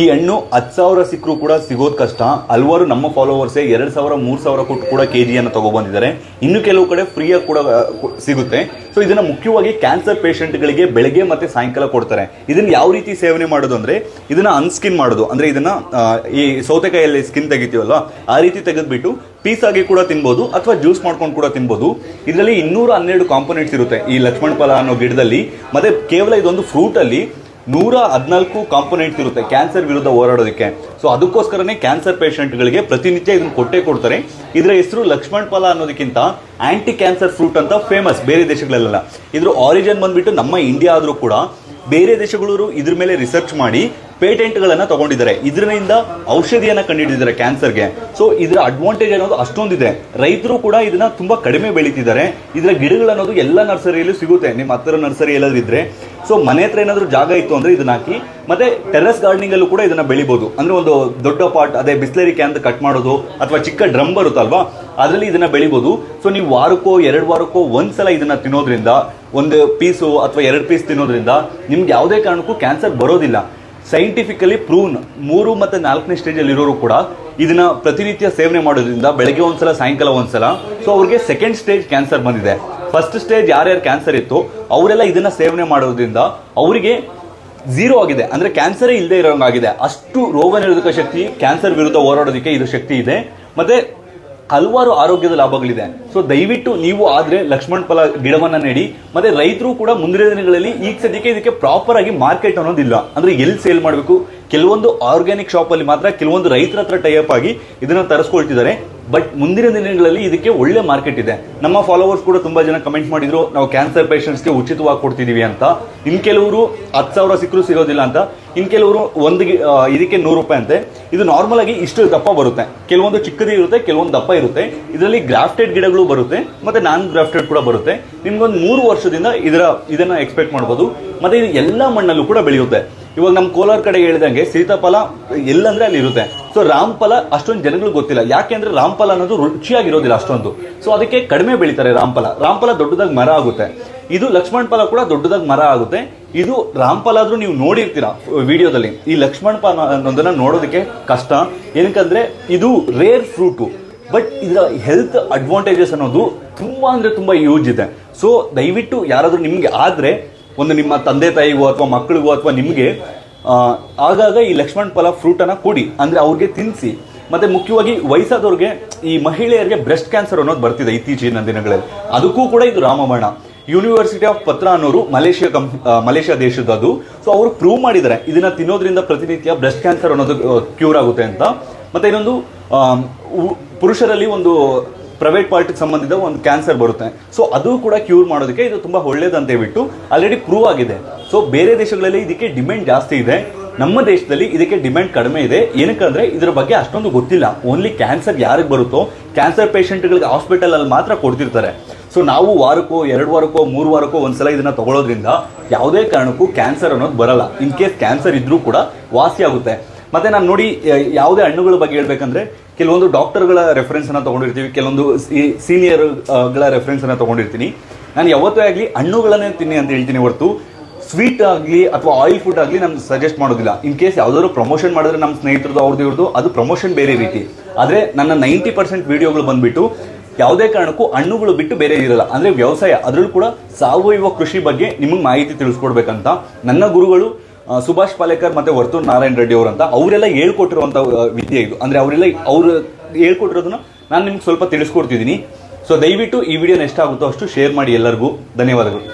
ಈ ಹಣ್ಣು ಹತ್ತು ಸಾವಿರ ಸಿಕ್ಕರೂ ಕೂಡ ಸಿಗೋದು ಕಷ್ಟ. ಹಲವಾರು ನಮ್ಮ ಫಾಲೋವರ್ಸೇ ಎರಡು ಸಾವಿರ, ಮೂರು ಸಾವಿರ ಕೊಟ್ಟು ಕೂಡ ಕೆ ಜಿಯನ್ನು ತಗೊಬಂದಿದ್ದಾರೆ. ಇನ್ನು ಕೆಲವು ಕಡೆ ಫ್ರೀಯಾಗಿ ಕೂಡ ಸಿಗುತ್ತೆ. ಸೊ ಇದನ್ನ ಮುಖ್ಯವಾಗಿ ಕ್ಯಾನ್ಸರ್ ಪೇಷಂಟ್ಗಳಿಗೆ ಬೆಳಗ್ಗೆ ಮತ್ತೆ ಸಾಯಂಕಾಲ ಕೊಡ್ತಾರೆ. ಇದನ್ನ ಯಾವ ರೀತಿ ಸೇವನೆ ಮಾಡೋದು ಅಂದ್ರೆ, ಇದನ್ನ ಅನ್ಸ್ಕಿನ್ ಮಾಡೋದು. ಅಂದ್ರೆ ಇದನ್ನ ಈ ಸೌತೆಕಾಯಲ್ಲಿ ಸ್ಕಿನ್ ತೆಗಿತೀವಲ್ವಾ? ಆ ರೀತಿ ತೆಗೆದ್ಬಿಟ್ಟು ಪೀಸ್ ಕೂಡ ತಿನ್ಬೋದು ಅಥವಾ ಜ್ಯೂಸ್ ಮಾಡ್ಕೊಂಡು ಕೂಡ ತಿನ್ಬೋದು. ಇದರಲ್ಲಿ ಇನ್ನೂರ ಹನ್ನೆರಡು ಕಾಂಪೊನೆಂಟ್ಸ್ ಇರುತ್ತೆ ಈ ಲಕ್ಷ್ಮಣ ಫಲ ಅನ್ನೋ ಗಿಡದಲ್ಲಿ. ಮತ್ತೆ ಕೇವಲ ಇದೊಂದು ಫ್ರೂಟ್ ಅಲ್ಲಿ ನೂರ ಹದಿನಾಲ್ಕು ಕಾಂಪೊನೆಂಟ್ಸ್ ಇರುತ್ತೆ ಕ್ಯಾನ್ಸರ್ ವಿರುದ್ಧ ಹೋರಾಡೋದಕ್ಕೆ. ಸೊ ಅದಕ್ಕೋಸ್ಕರನೇ ಕ್ಯಾನ್ಸರ್ ಪೇಷಂಟ್ಗಳಿಗೆ ಪ್ರತಿನಿತ್ಯ ಇದನ್ನು ಕೊಟ್ಟೇ ಕೊಡ್ತಾರೆ. ಇದರ ಹೆಸರು ಲಕ್ಷ್ಮಣ್ ಫಲ ಅನ್ನೋದಕ್ಕಿಂತ ಆಂಟಿ ಕ್ಯಾನ್ಸರ್ ಫ್ರೂಟ್ ಅಂತ ಫೇಮಸ್ ಬೇರೆ ದೇಶಗಳಲ್ಲೆಲ್ಲ. ಇದ್ರ ಆರಿಜಿನ್ ಬಂದ್ಬಿಟ್ಟು ನಮ್ಮ ಇಂಡಿಯಾ ಆದರೂ ಕೂಡ ಬೇರೆ ದೇಶಗಳವರು ಇದ್ರ ಮೇಲೆ ರಿಸರ್ಚ್ ಮಾಡಿ ಪೇಟೆಂಟ್ಗಳನ್ನು ತಗೊಂಡಿದ್ದಾರೆ. ಇದರಿಂದ ಔಷಧಿಯನ್ನ ಕಂಡುಹಿಡಿದಿದ್ದಾರೆ ಕ್ಯಾನ್ಸರ್ಗೆ. ಸೊ ಇದರ ಅಡ್ವಾಂಟೇಜ್ ಅನ್ನೋದು ಅಷ್ಟೊಂದಿದೆ. ರೈತರು ಕೂಡ ಇದನ್ನ ತುಂಬಾ ಕಡಿಮೆ ಬೆಳೀತಿದ್ದಾರೆ. ಇದರ ಗಿಡಗಳು ಅನ್ನೋದು ಎಲ್ಲ ನರ್ಸರಿಯಲ್ಲೂ ಸಿಗುತ್ತೆ. ನಿಮ್ಮ ಹತ್ತಿರ ನರ್ಸರಿ ಎಲ್ಲಾದ್ರೂ ಇದ್ದರೆ ಸೊ ಮನೆ ಹತ್ರ ಏನಾದರೂ ಜಾಗ ಇತ್ತು ಅಂದ್ರೆ ಇದನ್ನ ಹಾಕಿ, ಮತ್ತೆ ಟೆರೆಸ್ ಗಾರ್ಡನಿಂಗ್ ಅಲ್ಲೂ ಕೂಡ ಇದನ್ನ ಬೆಳಿಬಹುದು ಅಂದ್ರೆ ಒಂದು ದೊಡ್ಡ ಪಾಟ್, ಅದೇ ಬಿಸ್ಲರಿ ಕ್ಯಾನ್ ಕಟ್ ಮಾಡೋದು, ಅಥವಾ ಚಿಕ್ಕ ಡ್ರಮ್ ಬರುತ್ತಲ್ವಾ, ಅದರಲ್ಲಿ ಇದನ್ನ ಬೆಳಿಬಹುದು ಸೊ ನೀವು ವಾರಕ್ಕೋ, ಎರಡು ವಾರಕ್ಕೋ ಒಂದ್ಸಲ ಇದನ್ನ ತಿನ್ನೋದ್ರಿಂದ, ಒಂದು ಪೀಸು ಅಥವಾ ಎರಡು ಪೀಸ್ ತಿನ್ನೋದ್ರಿಂದ ನಿಮ್ಗೆ ಯಾವುದೇ ಕಾರಣಕ್ಕೂ ಕ್ಯಾನ್ಸರ್ ಬರೋದಿಲ್ಲ. ಸೈಂಟಿಫಿಕಲಿ ಪ್ರೂನ್ ಮೂರು ಮತ್ತು ನಾಲ್ಕನೇ ಸ್ಟೇಜಲ್ಲಿ ಇರೋರು ಕೂಡ ಇದನ್ನ ಪ್ರತಿನಿತ್ಯ ಸೇವನೆ ಮಾಡೋದ್ರಿಂದ ಬೆಳಗ್ಗೆ ಒಂದ್ಸಲ, ಸಾಯಂಕಾಲ ಒಂದ್ಸಲ. ಸೊ ಅವ್ರಿಗೆ ಸೆಕೆಂಡ್ ಸ್ಟೇಜ್ ಕ್ಯಾನ್ಸರ್ ಬಂದಿದೆ. ಫಸ್ಟ್ ಸ್ಟೇಜ್ ಯಾರ್ಯಾರು ಕ್ಯಾನ್ಸರ್ ಇತ್ತು, ಅವರೆಲ್ಲ ಇದನ್ನ ಸೇವನೆ ಮಾಡೋದ್ರಿಂದ ಅವರಿಗೆ ಝೀರೋ ಆಗಿದೆ. ಅಂದ್ರೆ ಕ್ಯಾನ್ಸರೇ ಇಲ್ಲದೆ ಇರೋಂಗಾಗಿದೆ. ಅಷ್ಟು ರೋಗ ನಿರೋಧಕ ಶಕ್ತಿ ಕ್ಯಾನ್ಸರ್ ವಿರುದ್ಧ ಹೋರಾಡೋದಕ್ಕೆ ಇದು ಶಕ್ತಿ ಇದೆ. ಮತ್ತೆ ಹಲವಾರು ಆರೋಗ್ಯದ ಲಾಭಗಳಿದೆ. ಸೊ ದಯವಿಟ್ಟು ನೀವು ಆದ್ರೆ ಲಕ್ಷ್ಮಣ್ ಫಲ ಗಿಡವನ್ನ ನೆಡಿ, ಮತ್ತೆ ರೈತರು ಕೂಡ ಮುಂದಿನ ದಿನಗಳಲ್ಲಿ ಈಗ ಸದ್ಯಕ್ಕೆ ಇದಕ್ಕೆ ಪ್ರಾಪರ್ ಆಗಿ ಮಾರ್ಕೆಟ್ ಅನ್ನೋದಿಲ್ಲ. ಅಂದ್ರೆ ಎಲ್ಲಿ ಸೇಲ್ ಮಾಡಬೇಕು? ಕೆಲವೊಂದು ಆರ್ಗ್ಯಾನಿಕ್ ಶಾಪ್ ಅಲ್ಲಿ ಮಾತ್ರ, ಕೆಲವೊಂದು ರೈತರ ಹತ್ರ ಟೈಅಪ್ ಆಗಿ ಇದನ್ನ ತರಿಸ್ಕೊಳ್ತಿದ್ದಾರೆ. ಬಟ್ ಮುಂದಿನ ದಿನಗಳಲ್ಲಿ ಇದಕ್ಕೆ ಒಳ್ಳೆ ಮಾರ್ಕೆಟ್ ಇದೆ. ನಮ್ಮ ಫಾಲೋವರ್ಸ್ ಕೂಡ ತುಂಬಾ ಜನ ಕಮೆಂಟ್ ಮಾಡಿದ್ರು, ನಾವು ಕ್ಯಾನ್ಸರ್ ಪೇಷಂಟ್ಸ್ಗೆ ಉಚಿತವಾಗಿ ಕೊಡ್ತಿದೀವಿ ಅಂತ. ಇನ್ ಕೆಲವರು ಹತ್ತು ಸಾವಿರ ಸಿಕ್ಕರೂ ಸಿಗೋದಿಲ್ಲ ಅಂತ. ಇನ್ ಕೆಲವರು ಒಂದು ಇದಕ್ಕೆ ನೂರು ರೂಪಾಯಿ ಅಂತೆ. ಇದು ನಾರ್ಮಲ್ ಆಗಿ ಇಷ್ಟು ದಪ್ಪ ಬರುತ್ತೆ. ಕೆಲವೊಂದು ಚಿಕ್ಕದೇ ಇರುತ್ತೆ, ಕೆಲವೊಂದು ದಪ್ಪ ಇರುತ್ತೆ. ಇದರಲ್ಲಿ ಗ್ರಾಫ್ಟೆಡ್ ಗಿಡಗಳು ಬರುತ್ತೆ, ಮತ್ತೆ ನಾನ್ ಗ್ರಾಫ್ಟೆಡ್ ಕೂಡ ಬರುತ್ತೆ. ನಿಮ್ಗೊಂದು ಮೂರು ವರ್ಷದಿಂದ ಇದರ, ಇದನ್ನ ಎಕ್ಸ್ಪೆಕ್ಟ್ ಮಾಡ್ಬೋದು. ಮತ್ತೆ ಇದು ಎಲ್ಲ ಮಣ್ಣಲ್ಲೂ ಕೂಡ ಬೆಳೆಯುತ್ತೆ. ಇವಾಗ ನಮ್ಮ ಕೋಲಾರ ಕಡೆ ಹೇಳಿದಂಗೆ ಸೀತಾಫಲ ಎಲ್ಲಂದ್ರೆ ಅಲ್ಲಿ ಇರುತ್ತೆ ಸೊ ರಾಮ್ಫಲ ಅಷ್ಟೊಂದು ಜನಗಳಿಗೆ ಗೊತ್ತಿಲ್ಲ. ಯಾಕೆಂದ್ರೆ ರಾಮ್ಫಲ ಅನ್ನೋದು ರುಚಿಯಾಗಿರೋದಿಲ್ಲ ಅಷ್ಟೊಂದು. ಸೊ ಅದಕ್ಕೆ ಕಡಿಮೆ ಬೆಳೀತಾರೆ ರಾಮ್ಫಲ ರಾಮ್ಫಲ ದೊಡ್ಡದಾಗಿ ಮರ ಆಗುತ್ತೆ. ಇದು ಲಕ್ಷ್ಮಣ ಫಲ ಕೂಡ ದೊಡ್ಡದಾಗಿ ಮರ ಆಗುತ್ತೆ. ಇದು ರಾಮ್ಫಲ ಆದ್ರೂ ನೀವು ನೋಡಿರ್ತೀರಾ ವಿಡಿಯೋದಲ್ಲಿ. ಈ ಲಕ್ಷ್ಮಣ ಫಲ ಅನ್ನೋದನ್ನ ನೋಡೋದಕ್ಕೆ ಕಷ್ಟ. ಏನಕ್ಕಂದ್ರೆ ಇದು ರೇರ್ ಫ್ರೂಟು ಬಟ್ ಇದರ ಹೆಲ್ತ್ ಅಡ್ವಾಂಟೇಜಸ್ ಅನ್ನೋದು ತುಂಬ ಅಂದ್ರೆ ತುಂಬಾ ಯೂಸ್ ಇದೆ. ಸೊ ದಯವಿಟ್ಟು ಯಾರಾದರೂ ನಿಮ್ಗೆ ಆದ್ರೆ, ಒಂದು ನಿಮ್ಮ ತಂದೆ ತಾಯಿಗೋ ಅಥವಾ ಮಕ್ಕಳಿಗೋ ಅಥವಾ ನಿಮಗೆ ಆಗಾಗ ಈ ಲಕ್ಷ್ಮಣ್ ಫಲ ಫ್ರೂಟ್ ಅನ್ನ ಕೊಡಿ, ಅಂದ್ರೆ ಅವ್ರಿಗೆ ತಿನ್ನಿಸಿ ಮತ್ತೆ ಮುಖ್ಯವಾಗಿ ವಯಸ್ಸಾದವ್ರಿಗೆ ಈ ಮಹಿಳೆಯರಿಗೆ ಬ್ರೆಸ್ಟ್ ಕ್ಯಾನ್ಸರ್ ಅನ್ನೋದು ಬರ್ತಿದೆ ಇತ್ತೀಚಿನ ದಿನಗಳಲ್ಲಿ. ಅದಕ್ಕೂ ಕೂಡ ಇದು ರಾಮಬಾಣ. ಯೂನಿವರ್ಸಿಟಿ ಆಫ್ ಪತ್ರ ಅನ್ನೋರು ಮಲೇಷಿಯಾ ಮಲೇಷ್ಯಾ ಮಲೇಷಿಯಾ ದೇಶದದು. ಸೊ ಅವರು ಪ್ರೂವ್ ಮಾಡಿದ್ದಾರೆ. ಇದನ್ನ ತಿನ್ನೋದ್ರಿಂದ ಪ್ರತಿನಿತ್ಯ ಬ್ರೆಸ್ಟ್ ಕ್ಯಾನ್ಸರ್ ಅನ್ನೋದು ಕ್ಯೂರ್ ಆಗುತ್ತೆ ಅಂತ. ಮತ್ತೆ ಇನ್ನೊಂದು ಪುರುಷರಲ್ಲಿ ಒಂದು ಪ್ರೈವೇಟ್ ಪಾರ್ಟಿಗೆ ಸಂಬಂಧಿತ ಒಂದು ಕ್ಯಾನ್ಸರ್ ಬರುತ್ತೆ. ಸೊ ಅದು ಕೂಡ ಕ್ಯೂರ್ ಮಾಡೋದಕ್ಕೆ ಇದು ತುಂಬಾ ಒಳ್ಳೇದಂತ ಹೇಳ್ಬಿಟ್ಟು ಆಲ್ರೆಡಿ ಪ್ರೂವ್ ಆಗಿದೆ. ಸೊ ಬೇರೆ ದೇಶಗಳಲ್ಲಿ ಇದಕ್ಕೆ ಡಿಮ್ಯಾಂಡ್ ಜಾಸ್ತಿ ಇದೆ. ನಮ್ಮ ದೇಶದಲ್ಲಿ ಇದಕ್ಕೆ ಡಿಮ್ಯಾಂಡ್ ಕಡಿಮೆ ಇದೆ. ಏನಕ್ಕಂದ್ರೆ ಇದರ ಬಗ್ಗೆ ಅಷ್ಟೊಂದು ಗೊತ್ತಿಲ್ಲ. ಓನ್ಲಿ ಕ್ಯಾನ್ಸರ್ ಯಾರಿಗೆ ಬರುತ್ತೋ ಕ್ಯಾನ್ಸರ್ ಪೇಷಂಟ್ಗಳಿಗೆ ಹಾಸ್ಪಿಟಲಲ್ಲಿ ಮಾತ್ರ ಕೊಡ್ತಿರ್ತಾರೆ. ಸೊ ನಾವು ವಾರಕ್ಕೋ, ಎರಡು ವಾರಕ್ಕೋ, ಮೂರು ವಾರಕ್ಕೋ ಒಂದ್ಸಲ ಇದನ್ನ ತಗೊಳ್ಳೋದ್ರಿಂದ ಯಾವುದೇ ಕಾರಣಕ್ಕೂ ಕ್ಯಾನ್ಸರ್ ಅನ್ನೋದು ಬರಲ್ಲ. ಇನ್ ಕೇಸ್ ಕ್ಯಾನ್ಸರ್ ಇದ್ರೂ ಕೂಡ ವಾಸಿ ಆಗುತ್ತೆ. ಮತ್ತೆ ನಾನು ನೋಡಿ ಯಾವುದೇ ಹಣ್ಣುಗಳ ಬಗ್ಗೆ ಹೇಳ್ಬೇಕಂದ್ರೆ, ಕೆಲವೊಂದು ಡಾಕ್ಟರ್ಗಳ ರೆಫರೆನ್ಸ್ ಅನ್ನ ತಗೊಂಡಿರ್ತೀವಿ, ಕೆಲವೊಂದು ಸೀನಿಯರ್ಗಳ ರೆಫರೆನ್ಸ್ ಅನ್ನ ತಗೊಂಡಿರ್ತೀನಿ. ನಾನು ಯಾವತ್ತೂ ಆಗಲಿ ಹಣ್ಣುಗಳನ್ನೇ ತಿನ್ನಿ ಅಂತ ಹೇಳ್ತೀನಿ ಹೊರತು ಸ್ವೀಟ್ ಆಗಲಿ ಅಥವಾ ಆಯಿಲ್ ಫುಡ್ ಆಗಲಿ ನಾನು ಸಜೆಸ್ಟ್ ಮಾಡೋದಿಲ್ಲ. ಇನ್ ಕೇಸ್ ಯಾವ್ದಾದ್ರು ಪ್ರಮೋಷನ್ ಮಾಡಿದ್ರೆ ನಮ್ಮ ಸ್ನೇಹಿತರದ್ದು ಅವ್ರದ್ದು ಇವ್ರದ್ದು ಅದು ಪ್ರಮೋಷನ್ ಬೇರೆ ರೀತಿ. ಆದರೆ ನನ್ನ ನೈಂಟಿ ಪರ್ಸೆಂಟ್ ವೀಡಿಯೋಗಳು ಬಂದ್ಬಿಟ್ಟು, ಯಾವುದೇ ಕಾರಣಕ್ಕೂ ಹಣ್ಣುಗಳು ಬಿಟ್ಟು ಬೇರೆ ಇರಲ್ಲ. ಅಂದರೆ ವ್ಯವಸಾಯ, ಅದರಲ್ಲೂ ಕೂಡ ಸಾವಯವ ಕೃಷಿ ಬಗ್ಗೆ ನಿಮಗೆ ಮಾಹಿತಿ ತಿಳಿಸ್ಕೊಡ್ಬೇಕಂತ ನನ್ನ ಗುರುಗಳು ಸುಭಾಷ್ ಪಾಲೇಕರ್ ಮತ್ತೆ ವರ್ತೂರ್ ನಾರಾಯಣ ರೆಡ್ಡಿ ಅವರಂತ ಅವರೆಲ್ಲ ಹೇಳ್ಕೊಟ್ಟಿರುವಂತ ವಿದ್ಯೆ ಇದು. ಅಂದ್ರೆ ಅವರೆಲ್ಲ ಅವ್ರು ಹೇಳ್ಕೊಟ್ಟಿರೋದನ್ನ ನಾನು ನಿಮ್ಗೆ ಸ್ವಲ್ಪ ತಿಳಿಸ್ಕೊಡ್ತಿದ್ದೀನಿ. ಸೊ ದಯವಿಟ್ಟು ಈ ವಿಡಿಯೋನ ಎಷ್ಟಾಗುತ್ತೋ ಅಷ್ಟು ಶೇರ್ ಮಾಡಿ ಎಲ್ಲರಿಗೂ. ಧನ್ಯವಾದಗಳು.